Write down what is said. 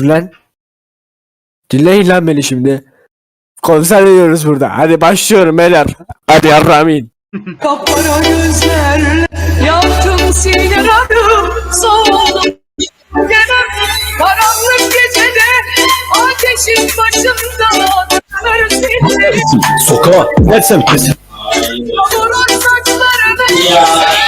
yapıyorsun lan? Dinleyin lan beni şimdi. Konser veriyoruz burada. Hadi başlıyorum beyler. Hadi yarramin. Kapara gözlerle yaptım sinirarım soğudum karanlık gecede ateşin başında döner sinirlerim Sokağa dersen kesin. saçlarını yarılar